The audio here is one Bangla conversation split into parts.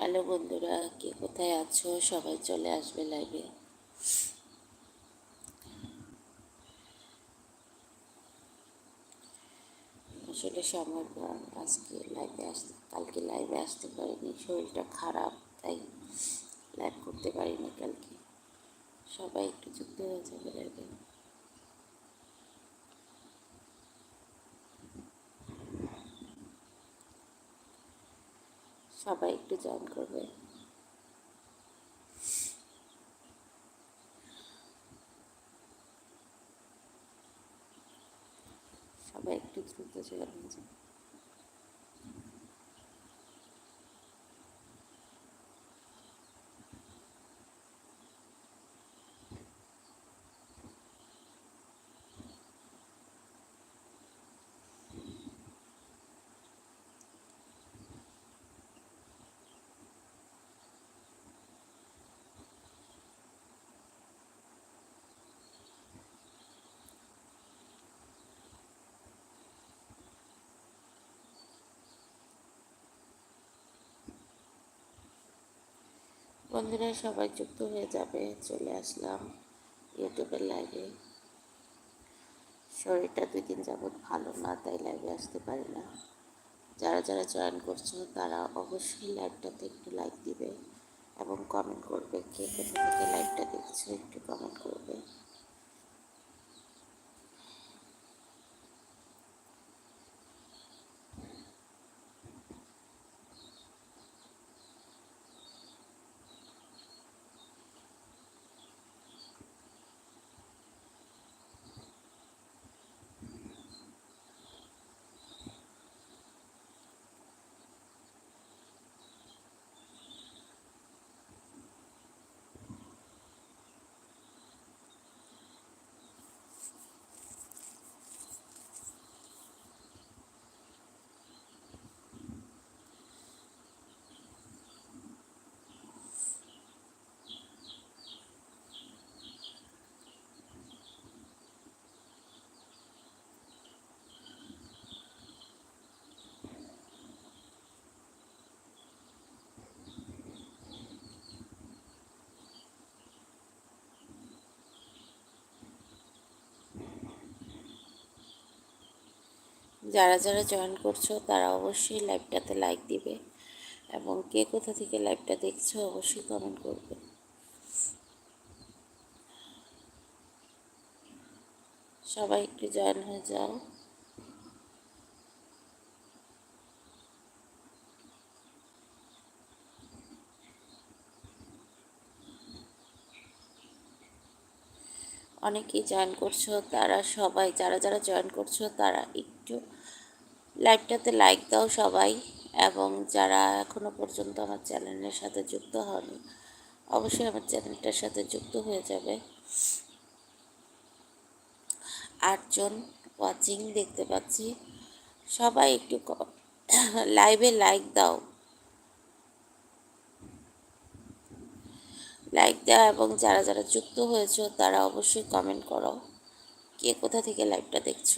হ্যালো বন্ধুরা, কে কোথায় আছো? সবাই চলে আসবে লাইভে আসলে সময় পর আজকে লাইভে আসতে, কালকে লাইভে আসতে পারিনি, শরীরটা খারাপ, তাই লাইভ করতে পারিনি কালকে। সবাই একটু যুক্ত হয়ে যাবে লাইভে সবাই একটু জয়েন করবে। সবাই একটু দ্রুত জয়েন হয়ে যাবে বন্ধুরা, সবাই যুক্ত হয়ে যাবে, চলে আসলাম ইউটিউবের লাইভে শরীরটা দুই দিন যাবৎ ভালো না, তাই লাইভে আসতে পারি না। যারা যারা জয়েন করছ, তারা অবশ্যই লাইভটাতে একটু লাইক দিবে এবং কমেন্ট করবে কে কোথা থেকে লাইভটা দেখছ, একটু কমেন্ট করবে। যারা যারা জয়েন করছ, তারা অবশ্যই লাইভটাতে লাইক দিবে। এবং কে কোথা থেকে লাইভটা দেখছ, অবশ্যই কমেন্ট করবে। সবাই একটু জয়েন হয়ে যাও। অনেকেই জয়েন করছ, তারা সবাই, যারা যারা জয়েন করছ, তারা একটু লাইভটাতে লাইক দাও সবাই এবং যারা এখনও পর্যন্ত আমার চ্যানেলের সাথে যুক্ত হয়নি অবশ্যই আমার চ্যানেলটার সাথে যুক্ত হয়ে যাবে। আটজন ওয়াচিং দেখতে পাচ্ছি। সবাই একটু লাইভে লাইক দাও। লাইক দাও এবং যারা যারা যুক্ত হয়েছো তারা অবশ্যই কমেন্ট করো। কে কোথা থেকে লাইভটা দেখছ?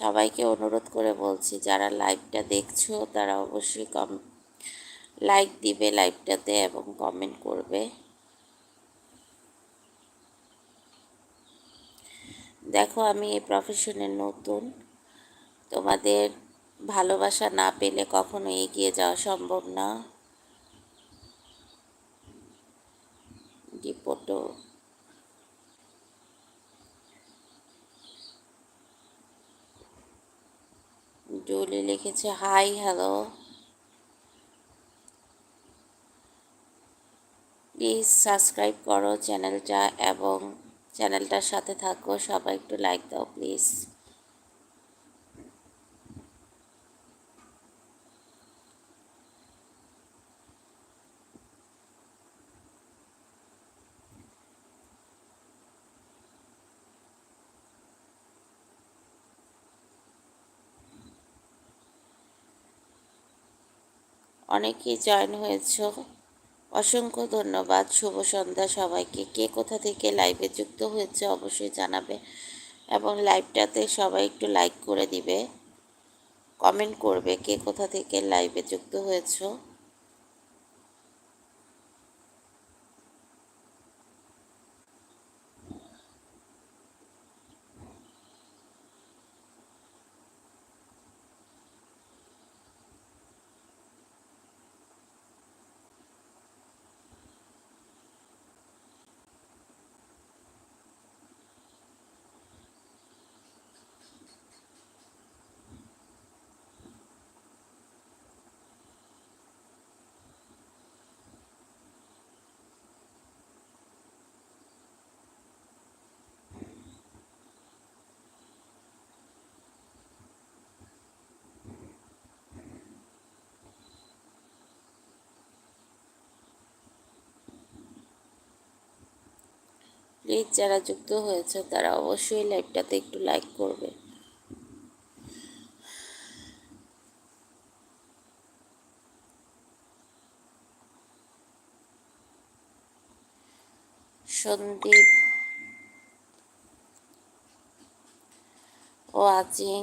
সবাইকে অনুরোধ করে বলছি, যারা লাইভটা দেখছ তারা অবশ্যই কম লাইক দিবে লাইভটাতে এবং কমেন্ট করবে। দেখো আমি এই প্রফেশনে নতুন। তোমাদের ভালোবাসা না পেলে কখনো এগিয়ে যাওয়া সম্ভব না। ডিপোটো ডুলি লিখেছে, হাই, হ্যালো। প্লিজ সাবস্ক্রাইব করো চ্যানেলটা এবং চ্যানেলটার সাথে থাকো। সবাই একটু লাইক দাও প্লিজ অনেকেই জয়েন হয়েছ। অসংখ্য ধন্যবাদ, শুভ সন্ধ্যা সবাইকে। কে কোথা থেকে লাইভে যুক্ত হয়েছে অবশ্যই জানাবে এবং লাইভটাতে সবাই একটু লাইক করে দিবে। কমেন্ট করবে কে কোথা থেকে লাইভে যুক্ত হয়েছো। প্লিজ যারা যুক্ত হয়েছে, তারা অবশ্যই লাইভটাতে একটু লাইক করবে। সন্দীপ ওয়াচিং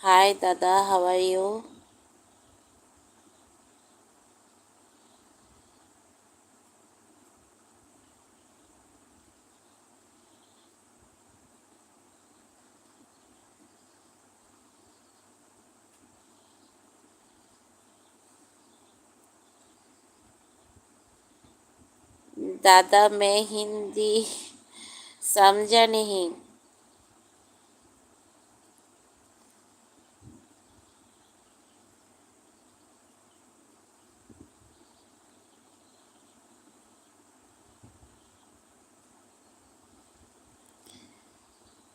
হাই দাদা আর ইউ दादा मैं हिंदी समझा नहीं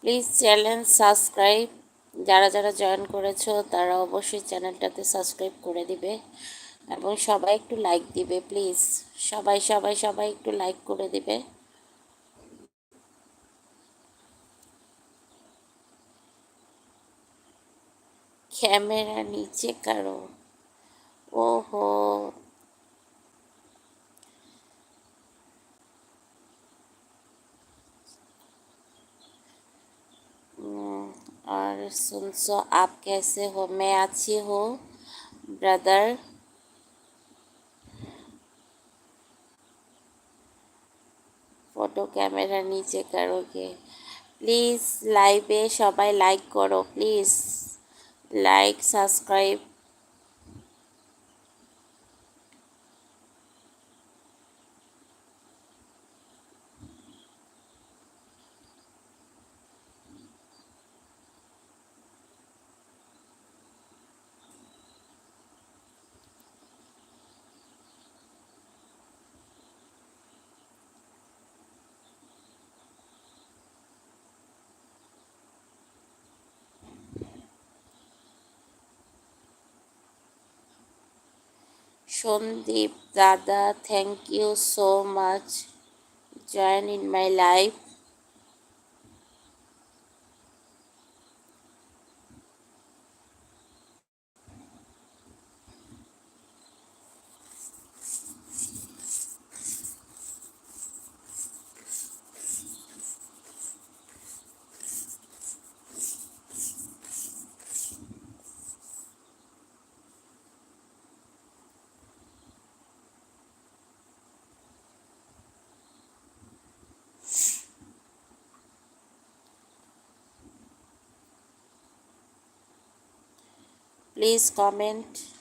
প্লিজ চ্যানেল সাবস্ক্রাইব যারা যারা জয়েন করেছো তারা অবশ্যই চ্যানেলটাতে সাবস্ক্রাইব করে দিবে এবং সবাই একটু লাইক দিবে প্লিজ সবাই সবাই সবাই একটু লাইক করে দিবে ক্যামেরা নিচে কারো ওহো और सुन सो आप कैसे हो मैं अच्छी हूँ ब्रदर ক্যামেরা নিচে কারোকে প্লিজ লাইভে সবাই লাইক করো প্লিজ লাইক সাবস্ক্রাইব সন্দীপ দাদা thank you so much join in my life please comment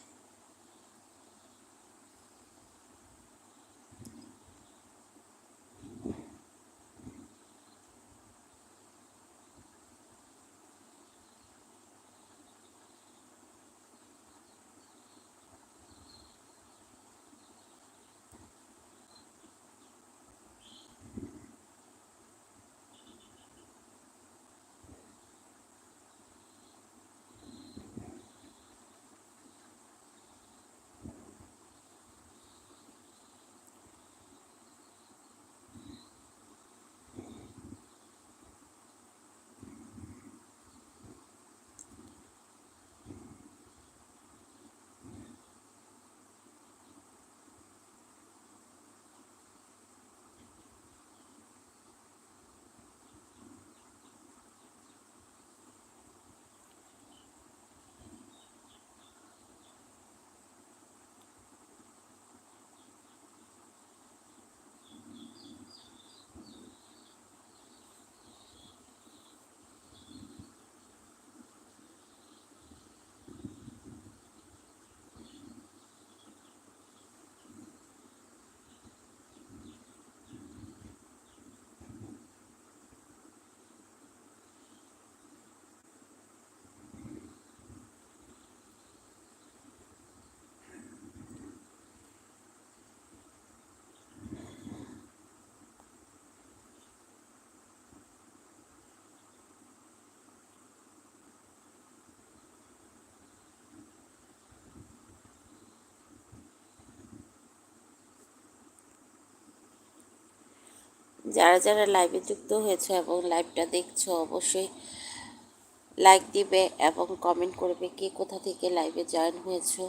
যারা যারা লাইভে যুক্ত হয়েছে এবং লাইভটা দেখছ, অবশ্যই লাইক দিবে এবং কমেন্ট করবে কে কোথা থেকে লাইভে জয়েন হয়েছো।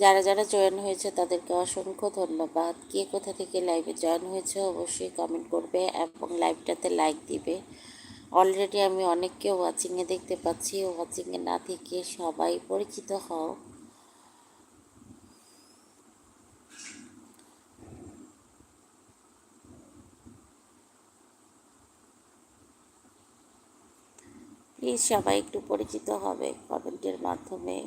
যারা যারা জয়েন হয়েছে তাদেরকে অসংখ্য ধন্যবাদ। কে কোথা থেকে লাইভে জয়েন হয়েছে অবশ্যই কমেন্ট করবে এবং লাইভটাতে লাইক দিবে। অলরেডি আমি অনেককে ওয়াচিংয়ে দেখতে পাচ্ছি। ওয়াচিংয়ে না থেকে সবাই পরিচিত হও। প্লিজ সবাই একটু পরিচিত হবে কমেন্টের মাধ্যমে।